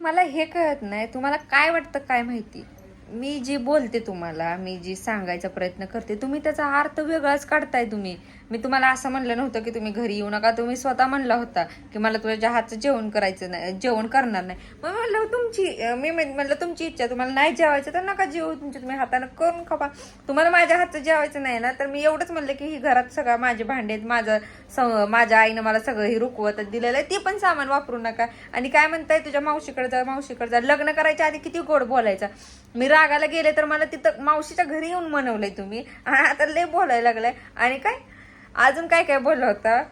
मला हे कळत नाही. तुम्हाला काय वाटतं काय माहिती? मी जी बोलते तुम्हाला मी जी सांगायचा प्रयत्न करते तुम्ही त्याचा अर्थ वेगळाच काढताय तुम्ही. मी तुम्हाला असं म्हणलं नव्हतं की तुम्ही घरी येऊ नका तुम्ही स्वतः म्हणला होता की मला तुझ्या हातचं जेवण करायचं नाही जेवण करणार नाही. मग म्हणलं तुमची मी म्हणलं तुमची इच्छा तुम्हाला नाही जेवायचं तर नका जेवू तुमच्या तुम्ही हातानं करून खपा तुम्हाला माझ्या हातचं जेवायचं नाही ना तर मी एवढंच म्हणलं की ही घरात सगळं माझे भांडे आहेत माझं स- माझ्या आईनं मला सगळं हे रुकवत दिलेलं आहे ते पण सामान वापरू नका. आणि काय म्हणताय तुझ्या मावशीकडे जा मावशीकडे जा लग्न करायच्या आधी किती गोड बोलायचा. मी रागाला गेले तर मला तिथं मावशीच्या घरी येऊन मनवलंय तुम्ही. आणि आता लय बोलायला लागलाय. आणि काय? अजून काय काय बोलला होता?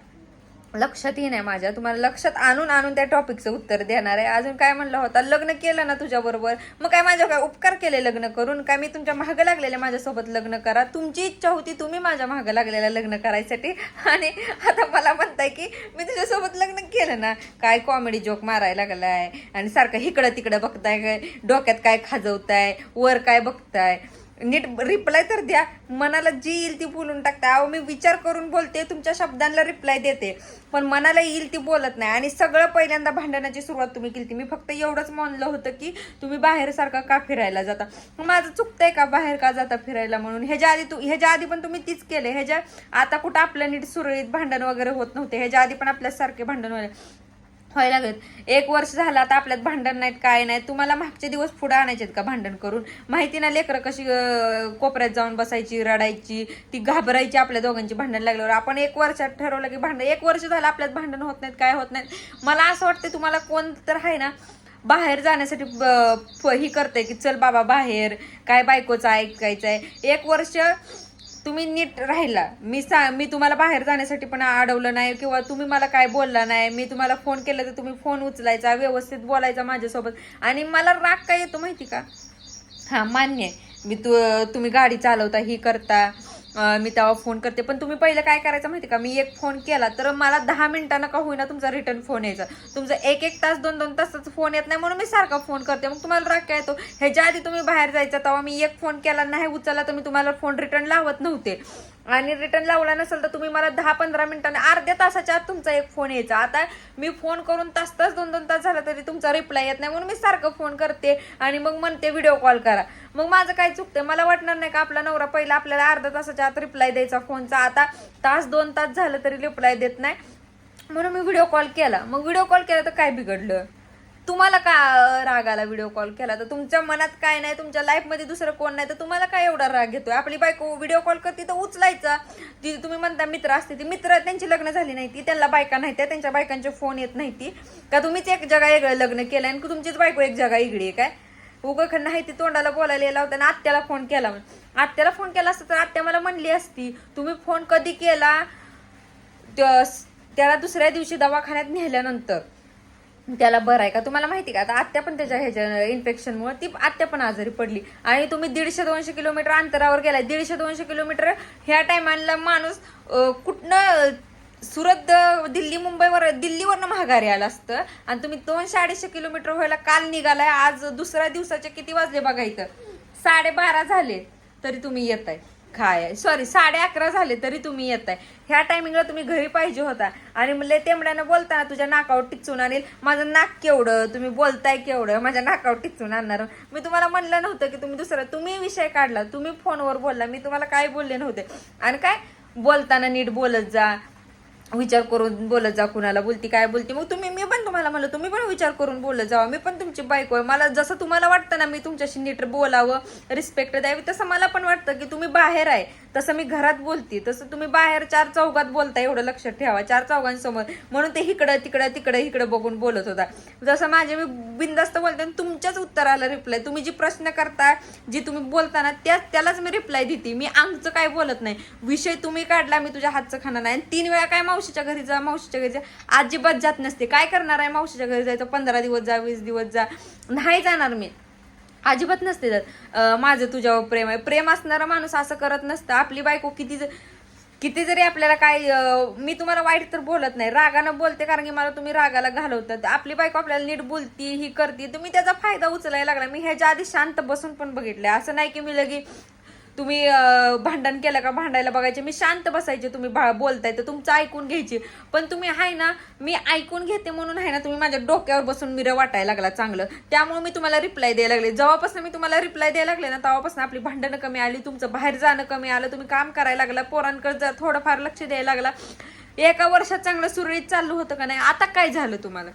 लक्षात नाही माझ्या. तुम्हाला लक्षात आणून आणून त्या टॉपिकचं उत्तर देणार आहे. अजून काय म्हणलं होता? लग्न केलं ना तुझ्या बरोबर मग काय माझ्या काय उपकार केले लग्न करून? काय मी तुमच्या मागं लागलेल्या माझ्यासोबत लग्न करा? तुमची इच्छा होती तुम्ही माझ्या मागं लागलेल्या लग्न करायसाठी. आणि आता मला म्हणताय की मी तुझ्यासोबत लग्न केलं ना? काय कॉमेडी जोक मारायला लागलाय? आणि सारखं इकडं तिकडं बघताय काय? डोक्यात काय खाजवताय? वर काय बघताय? नीट रिप्लाय तर द्या. मनाला जी येईल ती बोलून टाकता. अहो मी विचार करून बोलते तुमच्या शब्दांना रिप्लाय देते. पण मनाला येईल ती बोलत नाही. आणि सगळं पहिल्यांदा भांडणाची सुरुवात तुम्ही केली मी फक्त एवढंच म्हणलं होतं की तुम्ही बाहेर सारखं का फिरायला जाता? मग माझं चुकतंय का बाहेर का जाता फिरायला म्हणून? ह्याच्या आधी तू ह्याच्या आधी पण तुम्ही तीच केले. ह्याच्या आता कुठं आपल्या नीट सुरळीत भांडण वगैरे होत नव्हते. ह्याच्या आधी पण आपल्यासारखे भांडण व्हायला व्हायला लागत एक वर्ष झालं आता आपल्यात भांडण नाहीत काय नाही तुम्हाला मागचे दिवस पुढे आणायचे का भांडण करून? माहिती ना लेकरं कशी कोपऱ्यात जाऊन बसायची रडायची ती घाबरायची आपल्या दोघांची भांडण लागल्यावर. आपण एक वर्षात ठरवलं की भांडण एक वर्ष झालं आपल्यात भांडण होत नाहीत काय होत नाहीत. मला असं वाटतं तुम्हाला कोण तर आहे ना बाहेर जाण्यासाठी ब- फ- ही करते की चल बाबा बाहेर काय बायकोचं ऐकायचं आहे एक वर्ष तुम्ही नीट राहिला. मी सा मी तुम्हाला बाहेर जाण्यासाठी पण अडवलं नाही किंवा तुम्ही मला काय बोलला नाही. मी तुम्हाला फोन केला तर तुम्ही फोन उचलायचा व्यवस्थित बोलायचा माझ्यासोबत. आणि मला राग काय येतो माहिती का? हा मान्य आहे. मी तू तुम्ही गाडी चालवता ही करता. मी तेव्हा फोन करते. पण तुम्ही पहिलं काय करायचं माहिती का? मी एक फोन केला तर मला दहा मिनिटांना का होईना तुमचा रिटर्न फोन यायचा. तुमचा एक एक तास दोन दोन तासाचा फोन येत नाही म्हणून मी सारखा फोन करते. मग तुम्हाला राग काय येतो? ह्याच्या आधी तुम्ही बाहेर जायचा तेव्हा मी एक फोन केला नाही उचलला तर मी तुम्हाला फोन रिटर्न लावत नव्हते. आणि रिटर्न लावला नसेल तर तुम्ही मला दहा पंधरा मिनिटांनी अर्ध्या तासाच्या आत तुमचा एक फोन यायचा. आता मी फोन करून तास तास दोन दोन तास झाला तरी तुमचा रिप्लाय येत नाही. म्हणून मी सारखं फोन करते आणि मग म्हणते व्हिडिओ कॉल करा. मग माझं काय चुकतं मला वाटणार नाही का आपला नवरा पहिला आपल्याला अर्ध्या तासाच्या आत रिप्लाय द्यायचा फोनचा. आता तास दोन तास झालं तरी रिप्लाय देत नाही. म्हणून मी व्हिडिओ कॉल केला. मग व्हिडिओ कॉल केला तर काय बिघडलं? तुम्हाला का राग आला व्हिडिओ कॉल केला? तर तुमच्या मनात काय नाही तुमच्या लाईफमध्ये दुसरं कोण नाही तर तुम्हाला काय एवढा राग घेतोय आपली बायको व्हिडिओ कॉल करते तर उचलायचा. ती तुम्ही म्हणता मित्र असते ती मित्र त्यांची लग्न झाली नाही ती त्यांना बायका नाही त्या त्यांच्या बायकांचे फोन येत नाही ती. का तुम्हीच एक जगा वेगळं लग्न केलं आणि तुमचीच बायको एक जगा इगडी आहे काय? उगं नाही ती तोंडाला बोलायला येला होता आणि आत्याला फोन केला आत्याला फोन केला असता तर आत्या मला म्हणली असती तुम्ही फोन कधी केला? त्या- त्याला दुसऱ्या दिवशी दवाखान्यात नेल्यानंतर. त्याला बरं आहे का? तुम्हाला माहिती का? आता आत्या पण त्याच्या ह्याच्या इन्फेक्शनमुळे ती आत्या पण आजारी पडली. आणि तुम्ही दीडशे दोनशे किलोमीटर अंतरावर गेलाय. दीडशे दोनशे किलोमीटर ह्या टायमाला माणूस कुठनं सुरत दिल्ली मुंबईवर दिल्लीवरनं महागारी आलं असतं. आणि तुम्ही दोनशे अडीचशे किलोमीटर व्हायला काल निघालाय. आज दुसऱ्या दिवसाचे किती वाजले बघा इथं? साडेबारा झाले. तरी तुम्ही येत आहे काय सॉरी साडे अकरा झाले तरी तुम्ही येत आहे ह्या टायमिंगला तुम्ही घरी पाहिजे होता. आणि म्हणले तेमड्यानं बोलताना तुझ्या नाकावर टिचून आणेल. माझं नाक केवढं तुम्ही बोलताय केवढं माझ्या नाकावर टिचून आणणार. मी तुम्हाला म्हणलं नव्हतं की तुम्ही दुसरा तुम्ही विषय काढला तुम्ही फोनवर बोलला मी तुम्हाला काय बोलले नव्हते. आणि काय? बोलताना नीट बोलत जा विचार करून बोलत जा कुणाला बोलती काय बोलती. मग तुम्ही मी पण तुम्हाला म्हणलं तुम्ही पण विचार करून बोलत जावा. मी पण तुमची बायको आहे. मला जसं तुम्हाला वाटतं ना मी तुमच्याशी नीट बोलावं रिस्पेक्ट द्यावी तसं मला पण वाटतं की तुम्ही बाहेर आहे. तसं मी घरात बोलते. तसं तुम्ही बाहेर चार चौघात बोलता एवढं लक्षात ठेवा. चार चौघांसमोर. म्हणून ते इकडं तिकडं तिकडं इकडं बघून बोलत होता. जसं माझे मी बिंदास्त बोलते आणि तुमच्याच उत्तराला रिप्लाय तुम्ही जी प्रश्न करता जी तुम्ही बोलताना त्या त्यालाच मी रिप्लाय देते. मी आमचं काय बोलत नाही. विषय तुम्ही काढला मी तुझ्या हातचं खाणार नाही. आणि तीन वेळा काय मावशीच्या घरी जा मावशीच्या घरी जा. अजिबात जात नसते. काय करणार आहे? मावशीच्या घरी जायचं पंधरा दिवस जा वीस दिवस जा. नाही जाणार मी. अजिबात नसते जात. माझं तुझ्यावर प्रेम आहे. प्रेम असणारा माणूस असं करत नसतं. आपली बायको किती किती जरी आपल्याला काय मी तुम्हाला वाईट तर बोलत नाही. रागानं बोलते कारण की मला तुम्ही रागाला घालवतात. आपली बायको आपल्याला नीट बोलती ही करते. तुम्ही त्याचा फायदा उचलायला लागला. मी ह्याच्या आधी शांत बसून पण बघितलंय. असं नाही की मी लगे तुम्ही भांडण केलं का भांडायला बघायचे? मी शांत बसायचे तुम्ही भा- बोलताय तर तुमचं ऐकून घ्यायची. पण तुम्ही आहे ना मी ऐकून घेते म्हणून आहे ना तुम्ही माझ्या डोक्यावर बसून मिरं वाटायला लागला चांगलं. त्यामुळे मी तुम्हाला रिप्लाय द्यायला लागले. जेव्हापासून मी तुम्हाला रिप्लाय द्यायला लागले ना तेव्हापासून आपली भांडणं कमी आली तुमचं बाहेर जाणं कमी आलं तुम्ही काम करायला लागला पोरांकडे जर थोडंफार लक्ष द्यायला लागला. एका वर्षात चांगलं सुरळीत चाललं होतं का नाही? आता काय झालं तुम्हाला?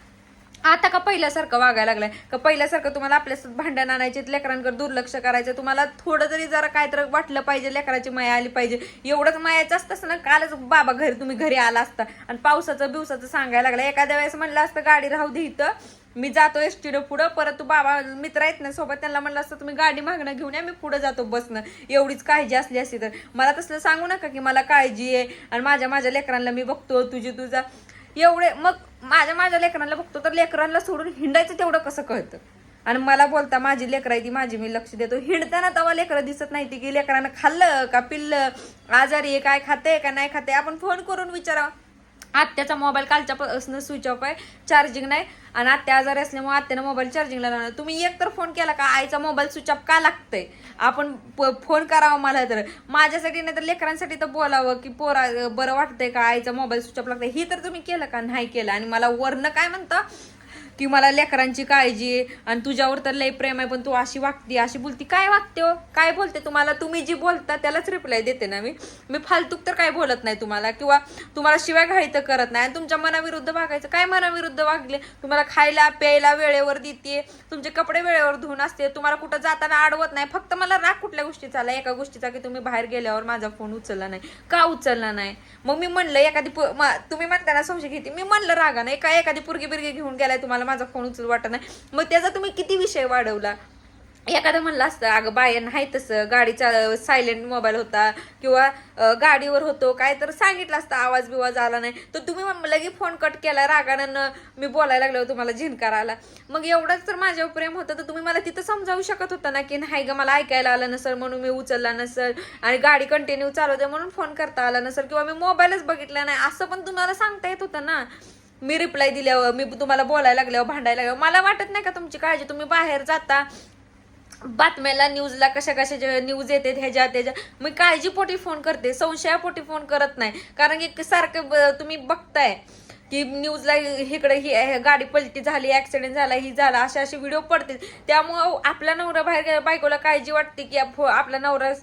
आता का पहिल्यासारखं वागायला लागलाय? का पहिल्यासारखं तुम्हाला आपल्यासोबत भांडण आणायचे लेकरांकडे दुर्लक्ष करायचं तुम्हाला थोडं जरी जरा काय तर वाटलं पाहिजे लेकराची माया आली पाहिजे एवढंच मायाचं असतं ना कालच बाबा घरी तुम्ही घरी आला असता. आणि पावसाचं बिवसाचं सांगायला लागलं. एखाद्या वेळेस म्हणलं असतं गाडी राहू दे इथं मी जातो एस एसटीनं पुढं परत तू बाबा मित्र आहेत ना सोबत त्यांना म्हणलं असतं तुम्ही गाडी मागणं घेऊन या मी पुढं जातो बसनं. एवढीच काळजी असली असती तर. मला तसलं सांगू नका की मला काळजी आहे. आणि माझ्या माझ्या लेकरांना मी बघतो तुझी तुझा एवढे मग माझ्या माझ्या लेकरांना बघतो तर लेकरांना सोडून हिंडायचं तेवढं कसं कळतं? आणि मला बोलता माझी लेकरं आहे ती माझी मी लक्ष देतो. हिंडताना तेव्हा लेकरं दिसत नाही ती की लेकरांना खाल्लं का पिल्लं आजारी आहे काय खाते का नाही खाते आपण फोन करून विचारावं. आत्याचा मोबाईल कालच्या पासून स्विच ऑफ आहे. चार्जिंग नाही. आणि आत्या आजारी असल्यामुळे आत्यानं मोबाईल चार्जिंगला लावणार तुम्ही एक तर फोन केला का आईचा मोबाईल स्विच ऑफ का लागतंय? आपण प- फोन करावा मला तर. माझ्यासाठी नाही तर लेकरांसाठी तर बोलावं की पोरा बरं वाटतंय का आईचा मोबाईल स्विच ऑफ लागतंय. ही तर तुम्ही केलं का? नाही केलं. आणि मला वरनं काय म्हणतं? की मला लेकरांची काळजी आहे आणि तुझ्यावर तर लय प्रेम आहे पण तू अशी वागती अशी बोलती. काय वागते हो? काय बोलते तुम्हाला? तुम्ही जी बोलता त्यालाच रिप्लाय देते ना मी. मी फालतूक तर काय बोलत नाही तुम्हाला. किंवा तुम्हाला शिवाय घाई तर करत नाही. आणि तुमच्या मनाविरुद्ध वागायचं. काय मनाविरुद्ध वागले? तुम्हाला खायला प्यायला वेळेवर देते. तुमचे कपडे वेळेवर धुवून असते. तुम्हाला कुठं जाताना अडवत नाही. फक्त मला राग कुठल्या गोष्टीचा आला? एका गोष्टीचा की तुम्ही बाहेर गेल्यावर माझा फोन उचलला नाही. का उचलला नाही? मग मी म्हणलं एखादी तुम्ही म्हणताना संशय घेते. मी म्हणलं रागा नाही का एखादी पुरगी बिरगी घेऊन गेलाय तुम्हाला माझा फोन उचल वाटत नाही. मग त्याचा तुम्ही किती विषय वाढवला? एखादं म्हणलं असतं अगं बाय नाही तसं. गाडीचा सायलेंट मोबाईल होता किंवा गाडीवर होतो. काय तर सांगितलं असतं आवाज बिवाज आला नाही. तर तुम्ही मग लगे फोन कट केला रागानं मी बोलायला लागलो तुम्हाला झिनकार आला. मग एवढंच तर माझ्यावर प्रेम होतं. तर तुम्ही मला तिथं समजावू शकत होता ना की नाही ग मला ऐकायला आलं नसेल म्हणून मी उचलला नसेल आणि गाडी कंटिन्यू चालवते म्हणून फोन करता आला नसेल किंवा मी मोबाईलच बघितला नाही. असं पण तुम्हाला सांगता येत होतं ना? मी रिप्लाय दिल्यावर मी तुम्हाला बोलायला लागल्यावर भांडायला लागल्यावर मला वाटत नाही का तुमची काळजी तुम्ही बाहेर जाता बातम्याला न्यूजला कशा कशा न्यूज येते ह्याच्या त्याच्या मी काळजीपोटी फोन करते संशयापोटी फोन करत नाही. कारण की सारखं ब- तुम्ही बघताय. की न्यूजला इकडे ही गाडी पलटी झाली ऍक्सिडेंट झाला ही झाला असे असे व्हिडिओ पडतील. त्यामुळं आपला नवरा बाहेर बायकोला काळजी वाटते की आप- आपला नवरा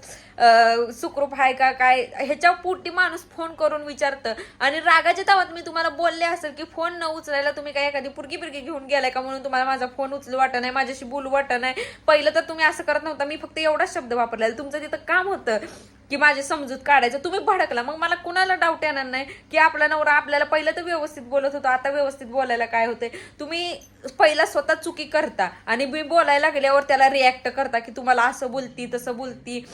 सुखरूप आहे का काय? ह्याच्या पोटी माणूस फोन करून विचारतं. आणि रागाच्या तावात मी तुम्हाला बोलले असेल की फोन न उचलायला तुम्ही काय एखादी पुरगी बिरगी घेऊन गेलाय का म्हणून तुम्हाला माझा फोन उचलू वाटत नाही माझ्याशी बोलू वाटत नाही. पहिलं तर तुम्ही असं करत नव्हता मी फक्त एवढाच शब्द वापरलेला. तुमचं तिथं काम होतं. की माझी समजूत काढायचं. तुम्ही भडकला. मग मला कुणाला डाऊट येणार नाही की आपला नवरा आपल्याला पहिलं तर व्यवस्थित बोलत होता आता व्यवस्थित बोलायला काय होते तुम्ही पहिला स्वतः चुकी करता आणि मी बोलायला गेल्यावर त्याला रिॲक्ट करता की तुम्हाला असं बोलती तसं बोलती.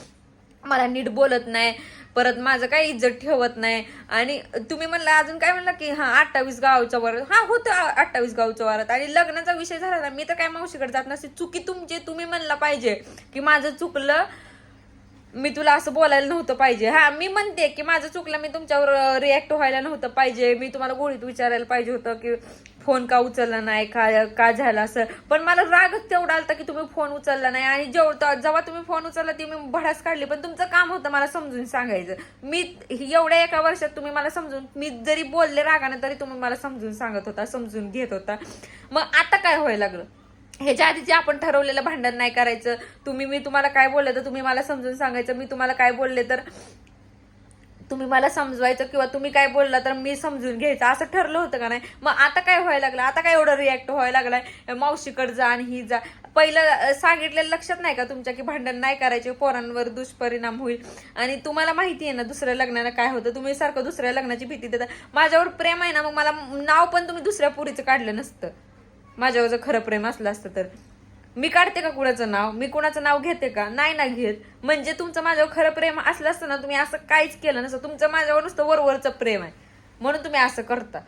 मला नीट बोलत नाही. परत माझं काही इज्जत ठेवत नाही. आणि तुम्ही म्हणलं अजून काय म्हणलं की हा अठ्ठावीस गावच्या वरात हा होतं अठ्ठावीस गावच्या वरात. आणि लग्नाचा विषय झाला ना मी तर काय मावशीकडे जात नसते. चुकी तुमची तुम्ही म्हणला पाहिजे की माझं चुकलं मी तुला असं बोलायला नव्हतं पाहिजे. हा मी म्हणते की माझं चुकलं मी तुमच्यावर रिॲक्ट व्हायला नव्हतं पाहिजे. मी तुम्हाला गोळीत विचारायला पाहिजे होतं की फोन का उचलला नाही का का झालं असं. पण मला रागच तेवढा आलता की तुम्ही फोन उचलला नाही. आणि जेवढं जेव्हा तुम्ही फोन उचलला ती मी भडास काढली. पण तुमचं काम होतं मला समजून सांगायचं. मी एवढ्या एका वर्षात तुम्ही मला समजून मी जरी बोलले रागाने तरी तुम्ही मला समजून सांगत होता समजून घेत होता. मग आता काय व्हायला लागलं? ह्याच्या आधी जे आपण ठरवलेलं भांडण नाही करायचं तुम्ही मी तुम्हाला काय बोलले तर तुम्ही मला समजून सांगायचं मी तुम्हाला काय बोलले तर तुम्ही मला समजवायचं किंवा तुम्ही काय बोलला तर मी समजून घ्यायचं. असं ठरलं होतं का नाही? मग आता काय व्हायला लागलं? आता काय एवढं रिॲक्ट व्हायला लागलाय? मावशीकडे जा आणि ही जा. पहिलं सांगितलेलं लक्षात नाही का तुमच्या की भांडण नाही करायचे पोरांवर दुष्परिणाम होईल. आणि तुम्हाला माहिती आहे ना दुसऱ्या लग्नाला काय होतं? तुम्ही सारखं दुसऱ्या लग्नाची भीती देता. माझ्यावर प्रेम आहे ना मग मला नाव पण तुम्ही दुसऱ्या पुरीचं काढलं नसतं. माझ्यावर जर खरं प्रेम असलं असतं तर. मी काढते का कुणाचं नाव? मी कुणाचं नाव घेते का? नाही ना घेत. म्हणजे तुमचं माझ्यावर खरं प्रेम असलं असतं ना तुम्ही असं काहीच केलं नसतं. तुमचं माझ्यावर नुसतं वरवरचं प्रेम आहे. म्हणून तुम्ही असं करता.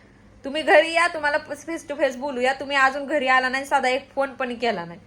तुम्ही घरी या तुम्हाला फेस टू फेस बोलूया. तुम्ही अजून घरी आला नाही साधा एक फोन पण केला नाही.